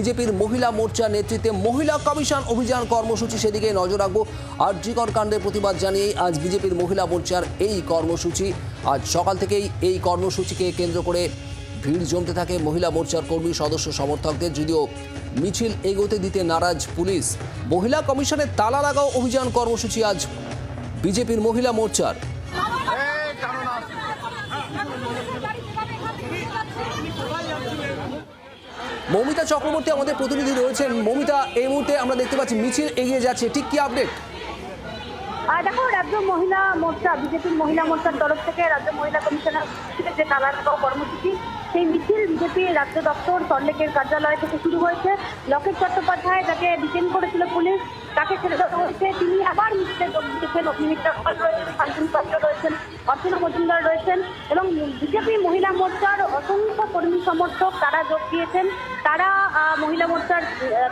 বিজেপির মহিলা মোর্চা নেতৃত্বে মহিলা কমিশন অভিযান কর্মসূচি সেদিকে নজর রাখব। আর্যিকর কাণ্ডের প্রতিবাদ জানিয়েই আজ বিজেপির মহিলা মোর্চার এই কর্মসূচি। আজ সকাল থেকেই এই কর্মসূচিকে কেন্দ্র করে ভিড় জমতে থাকে মহিলা মোর্চার কর্মী, সদস্য, সমর্থকদের। যদিও মিছিল এগোতে দিতে নারাজ পুলিশ, মহিলা কমিশনের তালা লাগাও অভিযান কর্মসূচি আজ বিজেপির মহিলা মোর্চার। মৌমিতা চক্রবর্তী আমাদের প্রতিনিধি রয়েছেন। মৌমিতা, এই মুহূর্তে আমরা দেখতে পাচ্ছি মিছিল এগিয়ে যাচ্ছে। ঠিক কি আপডেট দেখো, রাজ্য মহিলা মোর্চা বিজেপির মহিলা মোর্চার তরফ থেকে রাজ্য মহিলা কমিশনার যে লাগাও কর্মসূচি, সেই মিছিল বিজেপি রাজ্য দপ্তর সল্লেকের কার্যালয় থেকে শুরু হয়েছে। লকেট চট্টোপাধ্যায় তাকে ডিটেন করেছিল পুলিশ। তাকে ছেড়ে দেওয়া হয়েছে। তিনি আবার মিছিলে যোগ দিয়েছেন অগ্নিমিত্রা পাল রয়েছেন ফাল্গুন পাত্র রয়েছেন, অর্চনা মজুমদার রয়েছেন এবং বিজেপি মহিলা মোর্চার অসংখ্য কর্মী সমর্থক তারা যোগ দিয়েছেন। তারা মহিলা মোর্চার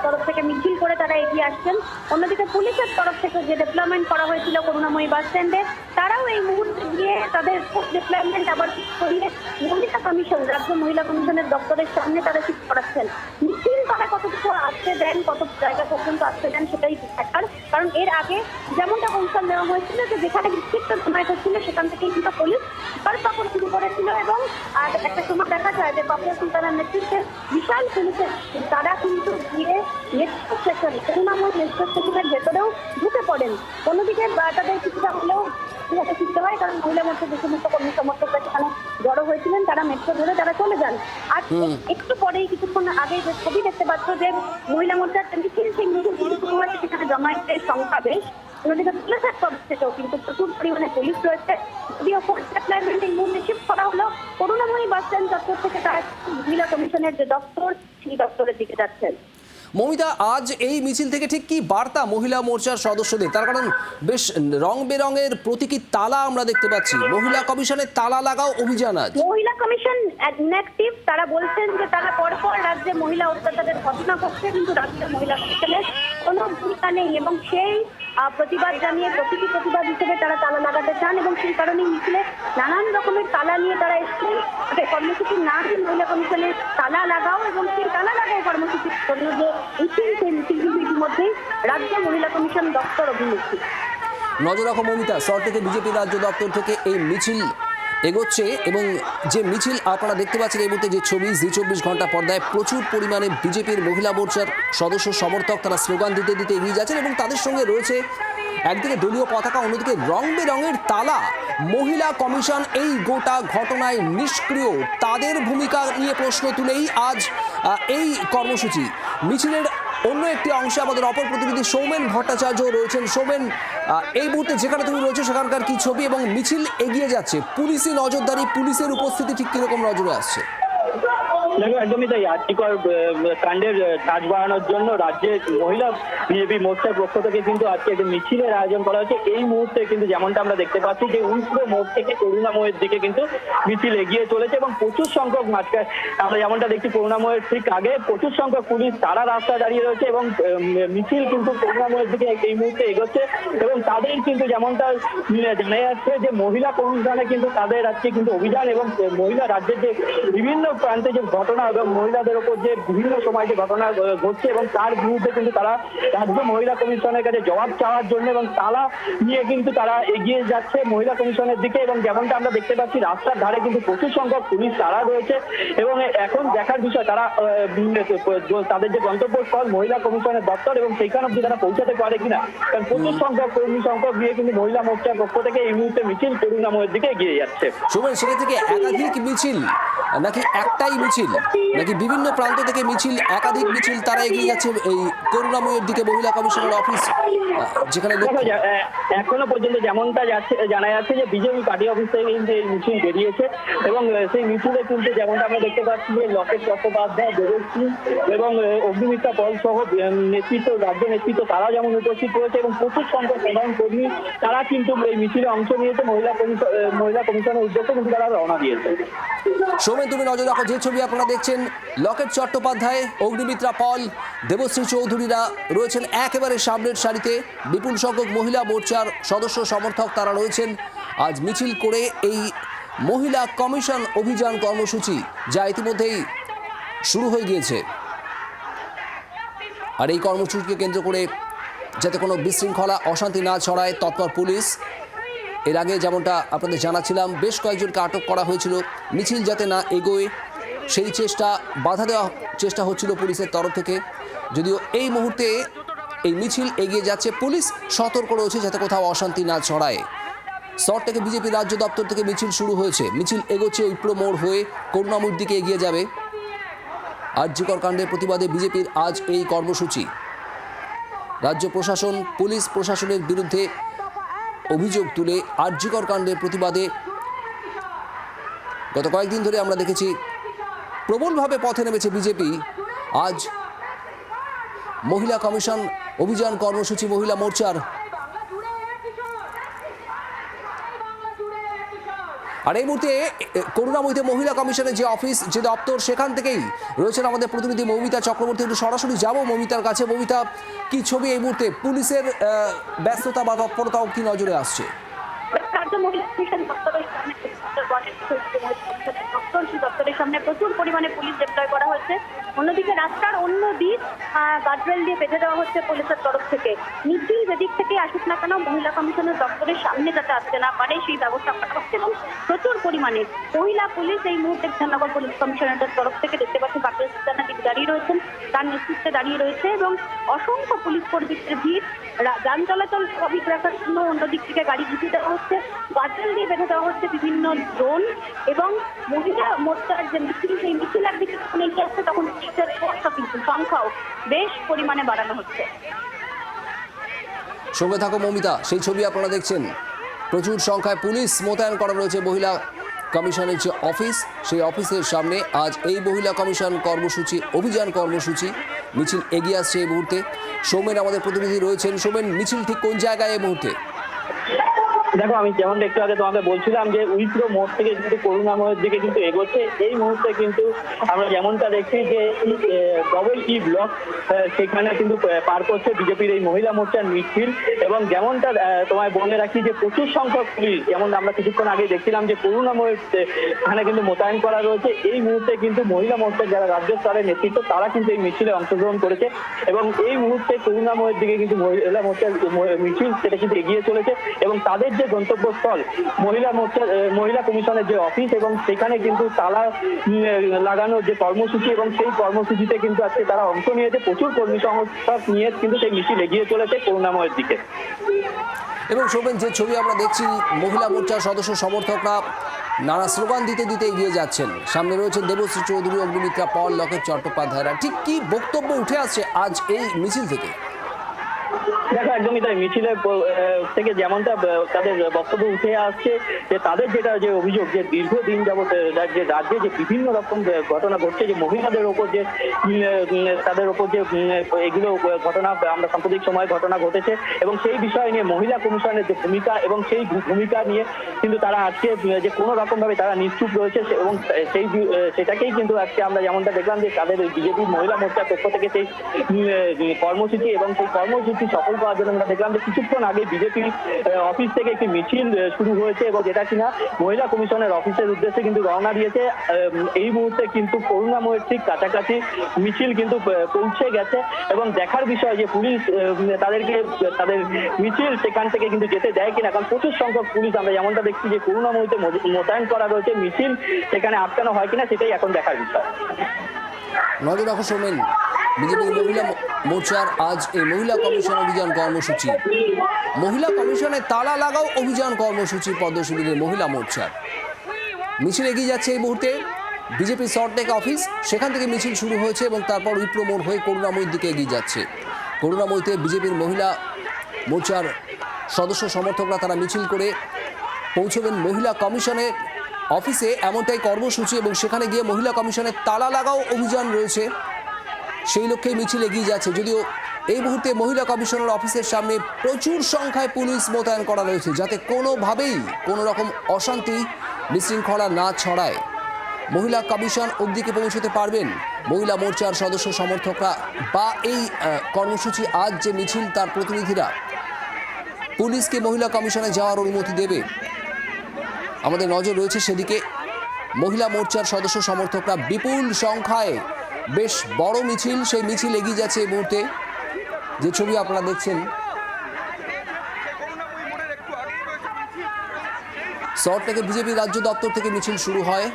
তরফ থেকে মিছিল করে তারা এগিয়ে আসছেন। অন্যদিকে পুলিশের তরফ থেকে যে ডেভেলপমেন্ট করা হয়েছিল করুণাময়ী বাস স্ট্যান্ডে তারাও এই মুহূর্তে গিয়ে তাদের ডেভেলপমেন্ট আবার করিয়ে মহিলা কমিশন রাজ্য মহিলা কমিশনের দপ্তরের সামনে তারা ঠিক করাচ্ছেন। মিছিল তারা কতটুকু আসতে দেন, কত জায়গা পর্যন্ত আসতে দেন সেটাই দেখার কারণ এর আগে যেমনটা কৌশল নেওয়া হয়েছিল যে যেখানে বিক্ষিপ্ত সময় হচ্ছিল, সেখান থেকে কিন্তু পুলিশ পাকড় শুরু করেছিল এবং আর একটা সময় দেখা যায় যে বাপুয়া সুলতানের নেতৃত্বে বিশাল পুলিশের তারা কিন্তু গিয়ে মেট্রো স্টেশন তৃণমূল মেট্রো স্টেশনের ভেতরেও ঢুকে পড়েন। অন্যদিকে তাদের কিছুটা হলেও ইহাতে শিখতে হয় কারণ মহিলা মোর্চা যে সমস্ত কর্মী সমর্থকরা সেখানে জড়ো হয়েছিলেন তারা মেট্রো ধরে তারা চলে যান। আর একটু পরেই কিছুক্ষণ আগে যে ছবি দেখতে পাচ্ছ যে মহিলা মোর্চার মিছিল সেই মিছিল সেখানে জমায়েতের সংখ্যা বেশ। অন্যদিকে তরফ থেকেও কিন্তু প্রচুর পরিমাণে পুলিশ রয়েছে। যদিও ফোর্স অ্যাপ্লাইমেন্ট এই মুহূর্তে শিফট করা হলো করুণাময়ী বাস স্ট্যান্ড চত্বর থেকে তারা মহিলা কমিশনের যে দপ্তর সেই দপ্তরের দিকে যাচ্ছেন। মমিতা, আজ এই মিছিল থেকে ঠিক কি বার্তা মহিলা মোর্চার সদস্যদের? তার কারণ বেশ রং বেরঙের প্রতীকী তালা আমরা দেখতে পাচ্ছি। মহিলা কমিশনের তালা লাগাও অভিযান আজ। মহিলা কমিশন ইনঅ্যাক্টিভ তারা বলছেন যে তারা পরপর রাজ্যে মহিলা অত্যাচারের ঘটনা ঘটছে, কিন্তু রাজ্যের মহিলা কমিশনের কোনো ভূমিকা নেই। এবং সেই প্রতিবাদ জানিয়ে প্রতীকী প্রতিবাদ হিসেবে তারা তালা লাগাতে চান এবং সেই কারণেই মিছিলে নানান রকমের তালা নিয়ে তারা এসেছেন। তাদের কর্মসূচি না মহিলা কমিশনের তালা লাগাও এবং সেই তালা লাগাও কর্মসূচির জন্য যে মিছিল, সেই মিছিল ইতিমধ্যেই রাজ্য মহিলা কমিশন দপ্তর অভিমুখী। নজর রাখো মমিতা, শহর থেকে বিজেপি রাজ্য দপ্তর থেকে এই মিছিল এগোচ্ছে এবং যে মিছিল আপনারা দেখতে পাচ্ছেন এই মুহূর্তে যে ছবি, জি চব্বিশ ঘণ্টা পর্দায় প্রচুর পরিমাণে বিজেপির মহিলা মোর্চার সদস্য, সমর্থক তারা স্লোগান দিতে দিতে এগিয়ে যাচ্ছেন এবং তাদের সঙ্গে রয়েছে একদিকে দলীয় পতাকা, অন্যদিকে রং বেরঙের তালা। মহিলা কমিশন এই গোটা ঘটনায় নিষ্ক্রিয়। তাদের ভূমিকা নিয়ে প্রশ্ন তুলেই আজ এই কর্মসূচি। মিছিলের অন্য একটি অংশে আমাদের অপর প্রতিনিধি সৌমেন ভট্টাচার্য রয়েছেন। সৌমেন এই মুহূর্তে যেখানে তুমি রয়েছে, সেখানকার কি ছবি এবং মিছিল এগিয়ে যাচ্ছে? পুলিশি নজরদারি, পুলিশের উপস্থিতি ঠিক কীরকম নজরে আসছে? দেখো, একদমই তাই। আর্থিকর কাণ্ডের চার্জ বাড়ানোর জন্য রাজ্যের মহিলা বিজেপি মোর্চার পক্ষ থেকে কিন্তু আজকে একটা মিছিলের আয়োজন করা হচ্ছে, এই মুহূর্তে কিন্তু যেমনটা আমরা দেখতে পাচ্ছি যে উল্টো মোড় থেকে করুণাময়ের দিকে কিন্তু মিছিল এগিয়ে চলেছে এবং প্রচুর সংখ্যক মাঝখানে আমরা যেমনটা দেখছি করুণাময়ের ঠিক আগে প্রচুর সংখ্যক পুলিশ তারা রাস্তায় দাঁড়িয়ে রয়েছে এবং মিছিল কিন্তু করুণাময়ের দিকে এই মুহূর্তে এগোচ্ছে এবং তাদের কিন্তু যেমনটা জানা যাচ্ছে যে মহিলা কমিশনে কিন্তু তাদের আজকে কিন্তু অভিযান এবং মহিলা রাজ্যের যে বিভিন্ন প্রান্তে যে ঘটনা এবং মহিলাদের ওপর যে বিভিন্ন সময় যে ঘটনা ঘটছে এবং তার বিরুদ্ধে কিন্তু তারা রাজ্য মহিলা কমিশনের কাছে জবাব চাওয়ার জন্য এবং তালা নিয়ে কিন্তু তারা এগিয়ে যাচ্ছে মহিলা কমিশনের দিকে এবং যেমনটা আমরা দেখতে পাচ্ছি রাস্তার ধারে কিন্তু প্রচুর সংখ্যক পুলিশ তারা রয়েছে এবং এখন দেখার বিষয় তারা তাদের যে গন্তব্যস্থল মহিলা কমিশনের দপ্তর এবং সেইখান অব্দি তারা পৌঁছাতে পারে কিনা কারণ প্রচুর সংখ্যক কর্মী সংখ্যক নিয়ে কিন্তু মহিলা মোর্চার পক্ষ থেকে এই মুহূর্তে মিছিল করুণাময়ের দিকে এগিয়ে যাচ্ছে। সৌমেন সেখান থেকে একাধিক মিছিল নাকি একটাই মিছিল? নাকি বিভিন্ন প্রান্ত থেকে মিছিল একাধিক মিছিল তারা এগিয়ে যাচ্ছে এই করুণাময়ের দিকে মহিলা কমিশনের অফিস যেখানে এখনও পর্যন্ত যেমনটা যাচ্ছে জানা যাচ্ছে যে বিজেপি পার্টি অফিস থেকে কিন্তু এই মিছিল বেরিয়েছে এবং সেই মিছিলে কিন্তু যেমনটা আমরা দেখতে পাচ্ছি যে লকেট চট্টোপাধ্যায় দেবশ্রী এবং অগ্নিমিত্রা পল সহ নেতৃত্ব রাজ্য নেতৃত্ব তারা যেমন উপস্থিত রয়েছে এবং প্রচুর সংখ্যক সাধারণ কর্মী তারা কিন্তু এই মিছিলে অংশ নিয়েছে। মহিলা কমিশন মহিলা কমিশনের উদ্দেশ্যে কিন্তু তারা রওনা দিয়েছে। সৌমেন তুমি নজর রাখো যে ছবি আপনারা দেখছেন লকেট চট্টোপাধ্যায়, অগ্নিমিত্রা পল, দেবশ্রী চৌধুরীরা রয়েছেন একেবারে সামনের সারিতে। বিপুল সংখ্যক মহিলা মোর্চার সদস্য সমর্থক তারা রয়েছেন। আজ মিছিল করে এই মহিলা কমিশন অভিযান কর্মসূচি যা ইতিমধ্যেই শুরু হয়ে গিয়েছে। আর এই কর্মসূচিকে কেন্দ্র করে যাতে কোনো বিশৃঙ্খলা, অশান্তি না ছড়ায়, তৎপর পুলিশ। এর আগে যেমনটা আপনাদের জানাচ্ছিলাম, বেশ কয়েকজনকে আটক করা হয়েছিল। মিছিল যাতে না এগোয় সেই চেষ্টা, বাধা দেওয়া চেষ্টা হচ্ছিল পুলিশের তরফ থেকে। যদিও এই মুহূর্তে এই মিছিল এগিয়ে যাচ্ছে, পুলিশ সতর্ক রয়েছে যাতে কোথাও অশান্তি না ছড়ায়। শহর থেকে বিজেপি রাজ্য দপ্তর থেকে মিছিল শুরু হয়েছে। মিছিল এগোচ্ছে উইপ্রো মোড় হয়ে করুণামূর দিকে এগিয়ে যাবে। আর্যিকর কাণ্ডের প্রতিবাদে বিজেপির আজ এই কর্মসূচি। রাজ্য প্রশাসন, পুলিশ প্রশাসনের বিরুদ্ধে অভিযোগ তুলে আর্যিকর কাণ্ডের প্রতিবাদে গত কয়েকদিন ধরে আমরা দেখেছি প্রবলভাবে পথে নেমেছে বিজেপি। আজ মহিলা কমিশন অভিযান কর্মসূচি মহিলা মোর্চার। আর এই মুহূর্তে করুণাময়ীতে মহিলা কমিশনের যে অফিস, যে দপ্তর, সেখান থেকেই রয়েছেন আমাদের প্রতিনিধি মৌমিতা চক্রবর্তী। একটু সরাসরি যাব মৌমিতার কাছে। মৌমিতা, কি ছবি এই মুহূর্তে? পুলিশের ব্যস্ততা বা তৎপরতাও কি নজরে আসছে? দপ্তর সেই দপ্তরের সামনে প্রচুর পরিমাণে পুলিশ ডিপ্লয় করা হয়েছে অন্যদিকে রাস্তার অন্য দিক গার্ডরেল দিয়ে বেঁধে দেওয়া হচ্ছে পুলিশের তরফ থেকে। নির্দিল যেদিক থেকে আসুক না কেন, মহিলা কমিশনের দপ্তরের সামনে যাতে আসতে না পারে, সেই ব্যবস্থা করা হচ্ছে এবং প্রচুর পরিমাণে মহিলা পুলিশ এই মুহূর্তে বিধাননগর পুলিশ কমিশনারের তরফ থেকে দেখতে পাচ্ছি কাকুর সুলতানা দিক দাঁড়িয়ে রয়েছেন, তার নেতৃত্বে দাঁড়িয়ে রয়েছে এবং অসংখ্য পুলিশ কর্মীদের ভিড়। যান চলাচল স্বাভাবিক রাখার জন্য অন্য দিক থেকে গাড়ি ঢুকিয়ে দেওয়া হচ্ছে। গার্ডেন দিয়ে বেঁধে দেওয়া হচ্ছে বিভিন্ন ড্রোন এবং মহিলা মোর্চার যে মিছিল, সেই মিছিল একদিকে যখন এগিয়ে আসছে, তখন পুলিশের সংখ্যা কিন্তু, সংখ্যাও বেশ পরিমাণে বাড়ানো হচ্ছে। সঙ্গে থাকো মৌমিতা, সেই ছবি আপনারা দেখছেন। প্রচুর সংখ্যায় পুলিশ মোতায়েন করা রয়েছে মহিলা কমিশনের যে অফিস, সেই অফিসের সামনে আজ এই মহিলা কমিশন কর্মসূচি, অভিযান কর্মসূচি, মিছিল এগিয়ে আসছে এই মুহূর্তে। সৌমেন আমাদের প্রতিনিধি রয়েছেন। সৌমেন, মিছিল ঠিক কোন জায়গায় এই মুহূর্তে? দেখো আমি যেমন একটু আগে তোমাকে বলছিলাম যে উইপ্রো মোড় থেকে কিন্তু করুণাময়ের দিকে কিন্তু এগোচ্ছে। এই মুহূর্তে কিন্তু আমরা যেমনটা দেখছি যে ডবল ই ব্লক সেখানে কিন্তু পার করছে বিজেপির এই মহিলা মোর্চার মিছিল। এবং যেমনটা তোমায় বলে রাখি যে প্রচুর সংখ্যক পুলিশ যেমন আমরা কিছুক্ষণ আগে দেখছিলাম যে করুণাময়ের আহ, এখানে কিন্তু মোতায়েন করা রয়েছে। এই মুহূর্তে কিন্তু মহিলা মোর্চার যারা রাজ্য স্তরের নেতৃত্ব তারা কিন্তু এই মিছিলে অংশগ্রহণ করেছে। এবং এই মুহূর্তে করুণাময়ের দিকে কিন্তু মহিলা মোর্চার মিছিল সেটা কিন্তু এগিয়ে চলেছে। এবং তাদের যে গন্তব্যস্থল মহিলা মোর্চা মহিলা কমিশনের যে অফিস এবং সেখানে কিন্তু তালা লাগানোর যে কর্মসূচি এবং সেই কর্মসূচিতে কিন্তু আজকে তারা অংশ নিয়েছে। প্রচুর কর্মী সংস্থা নিয়ে কিন্তু সেই মিছিল এগিয়ে চলেছে করুণাময়ের দিকে। এবং সৌমেন যে ছবি আমরা দেখছি, মহিলা মোর্চার সদস্য সমর্থকরা নানা স্লোগান দিতে দিতে এগিয়ে যাচ্ছেন। সামনে রয়েছেন দেবশ্রী চৌধুরী, অগ্নিমিত্রা পল, লকেট চট্টোপাধ্যায়রা। ঠিক কি বক্তব্য উঠে আসছে আজ এই মিছিল থেকে? একদমই তাই মিছিলের থেকে যেমনটা তাদের বক্তব্য উঠে আসছে যে তাদের যেটা যে অভিযোগ যে দীর্ঘদিন আহ, যে রাজ্যে যে বিভিন্ন রকম ঘটনা ঘটছে যে মহিলাদের ওপর যে তাদের ওপর যে এগুলো ঘটনা আমরা সাম্প্রতিক সময়ে ঘটনা ঘটেছে এবং সেই বিষয় নিয়ে মহিলা কমিশনের যে ভূমিকা এবং সেই ভূমিকা নিয়ে কিন্তু তারা আজকে যে কোনো রকম ভাবে তারা নিশ্চুপ রয়েছে এবং সেই সেটাকেই কিন্তু আজকে আমরা যেমনটা দেখলাম যে তাদের বিজেপি মহিলা মোর্চার পক্ষ থেকে সেই কর্মসূচি এবং সেই কর্মসূচি সফল করার জন্য আমরা দেখলাম যে কিছুক্ষণ আগে বিজেপি অফিস থেকে একটি মিছিল শুরু হয়েছে এবং যেটা কিনা মহিলা কমিশনের অফিসের উদ্দেশ্যে কিন্তু রওনা দিয়েছে। এই মুহূর্তে কিন্তু করুণাময়ের ঠিক কাছাকাছি মিছিল কিন্তু পৌঁছে গেছে এবং দেখার বিষয় যে পুলিশ তাদেরকে, তাদের মিছিল সেখান থেকে কিন্তু যেতে দেয় কিনা। কারণ প্রচুর সংখ্যক পুলিশ আমরা যেমনটা দেখছি যে করুণাময়ীতে মোতায়েন করা রয়েছে। মিছিল সেখানে আটকানো হয় কিনা সেটাই এখন দেখার বিষয়। নজর রাখো সৌমেন। বিজেপির মহিলা মোর্চার আজ এই মহিলা কমিশন অভিযান কর্মসূচি। মহিলা কমিশনে তালা লাগাও অভিযান কর্মসূচি পদ্মশিবিরের মহিলা মোর্চার। মিছিল এগিয়ে যাচ্ছে এই মুহূর্তে। বিজেপি সল্টটেক অফিস, সেখান থেকে মিছিল শুরু হয়েছে এবং তারপর উইপ্রো মোড় হয়ে করুণাময়ীর দিকে এগিয়ে যাচ্ছে। করুণাময়ীতে বিজেপির মহিলা মোর্চার সদস্য সমর্থকরা তারা মিছিল করে পৌঁছবেন মহিলা কমিশনের অফিসে। এমনটাই কর্মসূচি এবং সেখানে গিয়ে মহিলা কমিশনের তালা লাগাও অভিযান রয়েছে। সেই লক্ষ্যেই মিছিল এগিয়ে যাচ্ছে। যদিও এই মুহূর্তে মহিলা কমিশনার অফিসের সামনে প্রচুর সংখ্যায় পুলিশ মোতায়েন করা রয়েছে, যাতে কোনোভাবেই কোনো রকম অশান্তি বিশৃঙ্খলা না ছড়ায়। মহিলা কমিশন অবধিকে পৌঁছতে পারবেন। মহিলা মোর্চার সদস্য সমর্থকরা বা এই কর্মসূচি আজ যে মিছিল, তার প্রতিনিধিরা পুলিশকে মহিলা কমিশনে যাওয়ার অনুমতি দেবে। আমাদের নজর রয়েছে সেদিকে মহিলা মোর্চার সদস্য সমর্থকরা বিপুল সংখ্যায় বেশ বড় মিছিল, সেই মিছিল এগিয়ে যাচ্ছে এই মুহূর্তে। যে ছবি আপনারা দেখছেন, শহর থেকে বিজেপি রাজ্য দপ্তর থেকে মিছিল শুরু হয়।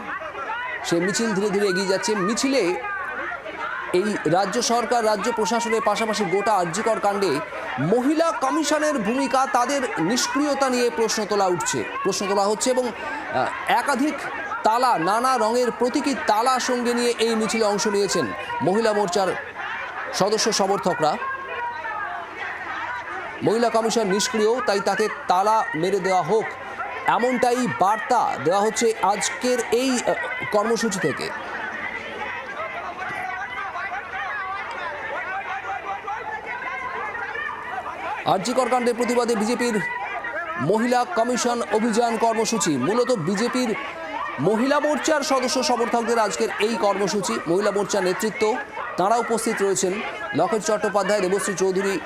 সেই মিছিল ধীরে ধীরে এগিয়ে যাচ্ছে। মিছিলে এই রাজ্য সরকার, রাজ্য প্রশাসনের পাশাপাশি গোটা আর্যিকর কাণ্ডে মহিলা কমিশনের ভূমিকা তাদের নিষ্ক্রিয়তা নিয়ে প্রশ্ন তোলা উঠছে। প্রশ্ন তোলা হচ্ছে এবং একাধিক তালা, নানা রঙের প্রতীকী তালা সঙ্গে নিয়ে এই মিছিলে অংশ নিয়েছেন মহিলা মোর্চার সদস্য সমর্থকরা। মহিলা কমিশন নিষ্ক্রিয়, তাই তাকে তালা মেরে দেওয়া হোক, এমনটাই বার্তা দেওয়া হচ্ছে আজকের এই কর্মসূচি থেকে। আর্যিকর কাণ্ডের প্রতিবাদে বিজেপির মহিলা কমিশন অভিযান কর্মসূচি। মূলত বিজেপির মহিলা মোর্চার সদস্য সমর্থকদের আজকের এই কর্মসূচি। মহিলা মোর্চার নেতৃত্ব, তাঁরা উপস্থিত রয়েছেন। লকেট চট্টোপাধ্যায়, দেবশ্রী চৌধুরী,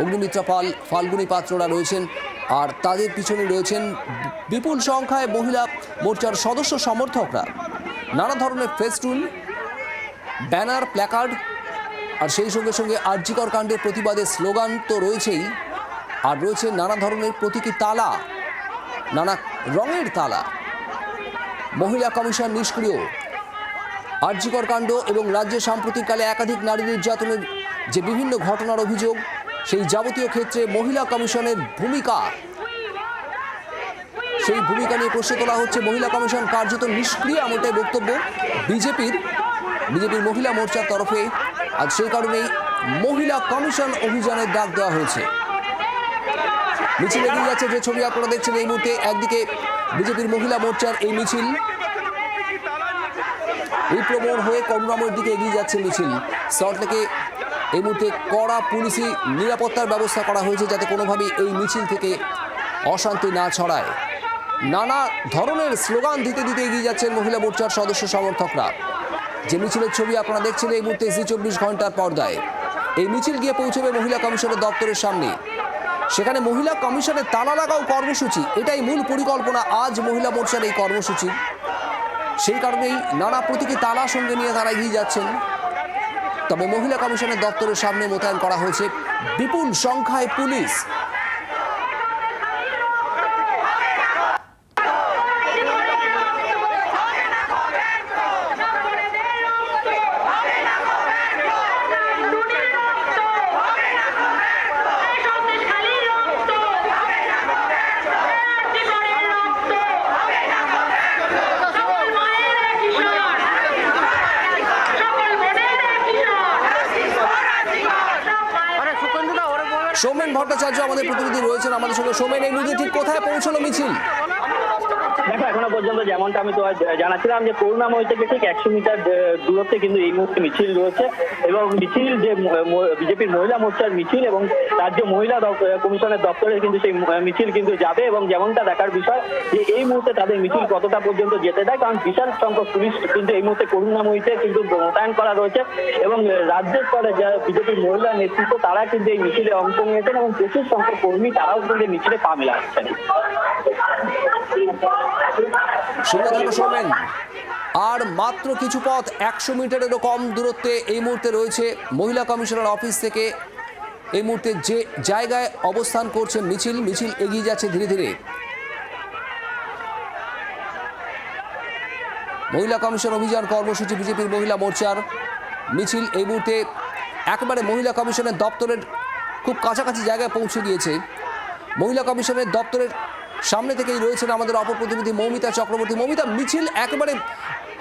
অগ্নিমিত্রা পাল, ফাল্গুনী পাত্ররা রয়েছেন। আর তাদের পিছনে রয়েছেন বিপুল সংখ্যায় মহিলা মোর্চার সদস্য সমর্থকরা। নানা ধরনের ফেস্টুন, ব্যানার, প্ল্যাকার্ড, আর সেই সঙ্গে সঙ্গে আর্যিকর কাণ্ডের প্রতিবাদে স্লোগান তো রয়েছেই। আর রয়েছে নানা ধরনের প্রতীকী তালা, নানা রঙের তালা। মহিলা কমিশন নিষ্ক্রিয়। আর্যিকর কাণ্ড এবং রাজ্যে সাম্প্রতিককালে একাধিক নারী নির্যাতনের যে বিভিন্ন ঘটনার অভিযোগ, সেই যাবতীয় ক্ষেত্রে মহিলা কমিশনের ভূমিকা। সেই ভূমিকা নিয়ে প্রশ্ন তোলা হচ্ছে, মহিলা কমিশন কার্যত নিষ্ক্রিয় এমনটাই বক্তব্য বিজেপির বিজেপির মহিলা মোর্চার তরফে। আজ সেই কারণেই মহিলা কমিশন অভিযানের ডাক দেওয়া হয়েছে। মিছিল এগিয়ে যাচ্ছে যে ছবি আপনারা দেখছেন এই মুহূর্তে। একদিকে বিজেপির মহিলা মোর্চার এই মিছিল বিপ্লবন হয়ে করুণাময়ের দিকে এগিয়ে যাচ্ছে মিছিল। সল্টলেকে এই মুহূর্তে কড়া পুলিশি নিরাপত্তার ব্যবস্থা করা হয়েছে যাতে কোনোভাবেই এই মিছিল থেকে অশান্তি না ছড়ায়। নানা ধরনের স্লোগান দিতে দিতে এগিয়ে যাচ্ছেন মহিলা মোর্চার সদস্য সমর্থকরা। যে মিছিলের ছবি আপনারা দেখছেন এই মুহূর্তে জি চব্বিশ ঘণ্টার পর্দায়। এই মিছিল গিয়ে পৌঁছবে মহিলা কমিশনের দপ্তরের সামনে। সেখানে মহিলা কমিশনের তালা লাগাও কর্মসূচি, এটাই মূল পরিকল্পনা আজ মহিলা মোর্চার এই কর্মসূচি। সেই কারণেই নানা প্রতীকী তালা সঙ্গে নিয়ে তারা এগিয়ে যাচ্ছেন। তবে মহিলা কমিশনের দপ্তরের সামনে মোতায়েন করা হয়েছে বিপুল সংখ্যায় পুলিশ সৌমেন ভট্টাচার্য আমাদের প্রতিনিধি রয়েছেন আমাদের সঙ্গে সৌমেন এই মুহূর্তে ঠিক কোথায় পৌঁছলো মিছিল দেখো এখনও পর্যন্ত যেমনটা আমি তো জানাচ্ছিলাম যে করুণাময় থেকে ঠিক একশো মিটার দূরত্বে কিন্তু এই মুহূর্তে মিছিল রয়েছে এবং মিছিল যে বিজেপির মহিলা মোর্চার মিছিল এবং রাজ্য মহিলা কমিশনের দপ্তরে কিন্তু সেই মিছিল কিন্তু যাবে এবং যেমনটা দেখার বিষয় যে এই মুহূর্তে তাদের মিছিল কতটা পর্যন্ত যেতে দেয়, কারণ বিশাল সংখ্যক পুলিশ কিন্তু এই মুহূর্তে করুণাময়ীতে কিন্তু মোতায়েন করা রয়েছে এবং রাজ্যের স্তরে যারা বিজেপির মহিলা নেতৃত্ব তারা কিন্তু এই মিছিলে অংশ নিয়েছেন এবং প্রচুর সংখ্যক কর্মী তারাও কিন্তু মিছিলে পা মেলাচ্ছেন। আর মাত্র কিছু পথ, একশো মিটারেরও কম দূরত্বে এই মুহূর্তে রয়েছে মহিলা কমিশনার অফিস থেকে। এই মুহূর্তে যে জায়গায় অবস্থান করছে মিছিল মিছিল এগিয়ে যাচ্ছে ধীরে ধীরে। মহিলা কমিশন অভিযান কর্মসূচি বিজেপির মহিলা মোর্চার মিছিল এই মুহূর্তে একেবারে মহিলা কমিশনের দপ্তরের খুব কাছাকাছি জায়গায় পৌঁছে গিয়েছে। মহিলা কমিশনের দপ্তরের সামনে থেকেই রয়েছেন আমাদের অপর প্রতিনিধি মৌমিতা চক্রবর্তী। মৌমিতা, মিছিল একেবারে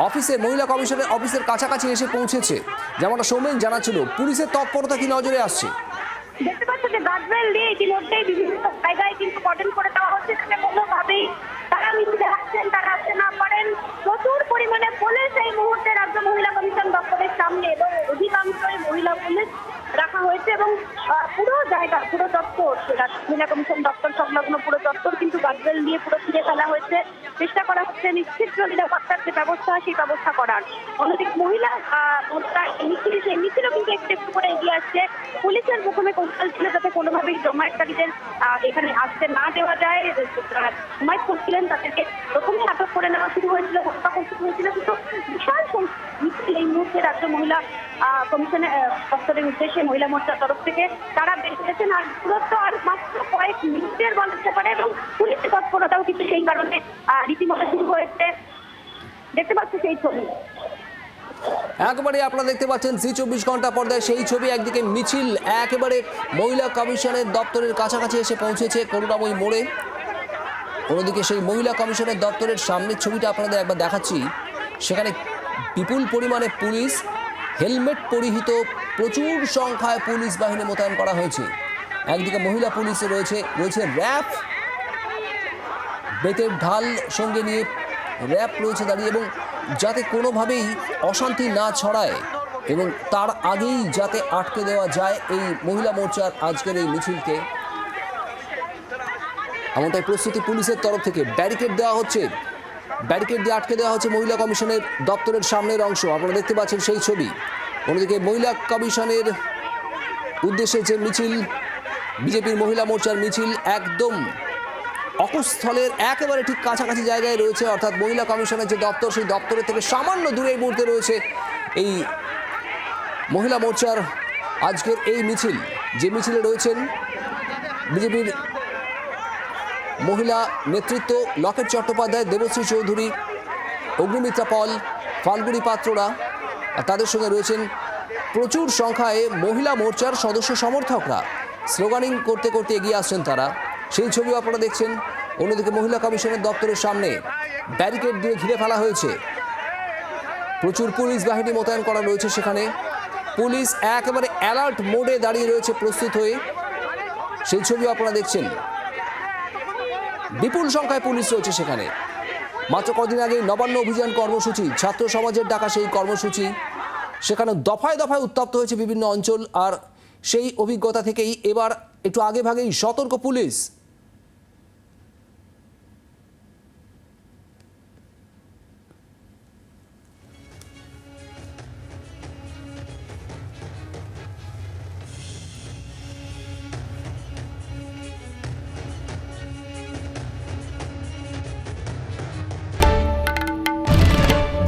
অফিসে মহিলা কমিশনের অফিসের কাছাকাছি এসে পৌঁছেছে। যেমনটা সৌমেন জানাচ্ছিল, পুলিশের তৎপরতা কি নজরে আসছে? দেখতে দিয়ে ইতিমধ্যেই বিভিন্ন জায়গায় করে কোনোভাবেই তারা না পারেন। প্রচুর পরিমাণে পুলিশ এই মুহূর্তে রাজ্য মহিলা কমিশন দপ্তরের সামনে এবং অধিকাংশই মহিলা পুলিশ রাখা হয়েছে এবং পুরো জায়গা, পুরো দপ্তর মহিলা কমিশন দপ্তর, সংলগ্ন পুরো দপ্তর কিন্তু গার্ডওয়েল দিয়ে পুরো ফিরে ফেলা হয়েছে। চেষ্টা করা হচ্ছে নিশ্চিত নিরাপত্তার যে ব্যবস্থা, সেই ব্যবস্থা করার। অন্যদিকে মহিলা মিছিল সেই মিছিলও কিন্তু একটু একটু করে এগিয়ে আসছে। পুলিশের প্রথমে কৌশল ছিল যাতে কোনোভাবেই জমায়েতকারীদের এখানে আসতে না দেওয়া যায়। জমায়েত করছিলেন তাদেরকে প্রথমে আটক করে নেওয়া শুরু হয়েছিল, হত্যা শুরু হয়েছিল। কিন্তু বিশাল মিছিল এই মুহূর্তে রাজ্য মহিলা কমিশনের দপ্তরের উদ্দেশ্যে মহিলা মোর্চার তরফ থেকে তারা বের করেছেন আর দূরত্ব আর মাত্র কয়েক মিনিটের বলা যেতে পারে এবং পুলিশের তৎপরতাও কিন্তু সেই কারণে রীতিমতো শুরু হয়েছে। দেখতে পাচ্ছি সেই ছবি। একবারে আপনারা দেখতে পাচ্ছেন জি চব্বিশ ঘণ্টা পর্দায় সেই ছবি, একদিকে মিছিল, একেবারে মহিলা কমিশনের দপ্তরের কাছাকাছি এসে পৌঁছেছে করুণাময়ী মোড়ে। অন্যদিকে সেই মহিলা কমিশনের দপ্তরের সামনের ছবিটা আপনাদের একবার দেখাচ্ছি। সেখানে বিপুল পরিমাণে পুলিশ, হেলমেট পরিহিত প্রচুর সংখ্যায় পুলিশ বাহিনী মোতায়েন করা হয়েছে। একদিকে মহিলা পুলিশে রয়েছে রয়েছে র্যাপ বেতের ঢাল সঙ্গে নিয়ে র্যাপ রয়েছে দাঁড়িয়ে এবং যাতে কোনোভাবেই অশান্তি না ছড়ায় এবং তার আগেই যাতে আটকে দেওয়া যায় এই মহিলা মোর্চার আজকের এই মিছিলকে। এমনটাই প্রস্তুতি পুলিশের তরফ থেকে। ব্যারিকেড দেওয়া হচ্ছে। ব্যারিকেড দিয়ে আটকে দেওয়া হচ্ছে মহিলা কমিশনের দপ্তরের সামনের অংশ। আপনারা দেখতে পাচ্ছেন সেই ছবি। অন্যদিকে মহিলা কমিশনের উদ্দেশ্যে যে মিছিল, বিজেপির মহিলা মোর্চার মিছিল একদম অকুস্থলের, একেবারে ঠিক কাছাকাছি জায়গায় রয়েছে। অর্থাৎ মহিলা কমিশনের যে দপ্তর, সেই দপ্তরের থেকে সামান্য দূরে এই মুহূর্তে রয়েছে এই মহিলা মোর্চার আজকের এই মিছিল। যে মিছিলে রয়েছেন বিজেপির মহিলা নেতৃত্ব লকেট চট্টোপাধ্যায়, দেবশ্রী চৌধুরী, অগ্নিমিত্রা পল, ফাল্গুনি পাত্ররা আর তাদের সঙ্গে রয়েছেন প্রচুর সংখ্যায় মহিলা মোর্চার সদস্য সমর্থকরা। স্লোগানিং করতে করতে এগিয়ে আসছেন তারা। সেই ছবিও আপনারা দেখছেন। অন্যদিকে মহিলা কমিশনের দপ্তরের সামনে ব্যারিকেড দিয়ে ঘিরে ফেলা হয়েছে। প্রচুর পুলিশ বাহিনী মোতায়েন করা রয়েছে সেখানে। পুলিশ একেবারে অ্যালার্ট মোডে দাঁড়িয়ে রয়েছে প্রস্তুত হয়ে। সেই ছবিও আপনারা দেখছেন। বিপুল সংখ্যায় পুলিশ রয়েছে সেখানে। মাত্র কদিন আগে নবান্ন অভিযান কর্মসূচি, ছাত্র সমাজের ডাকা সেই কর্মসূচি। সেখানে দফায় দফায় উত্তপ্ত হয়েছে বিভিন্ন অঞ্চল, আর সেই অভিজ্ঞতা থেকেই এবার একটু আগে ভাগেই সতর্ক পুলিশ।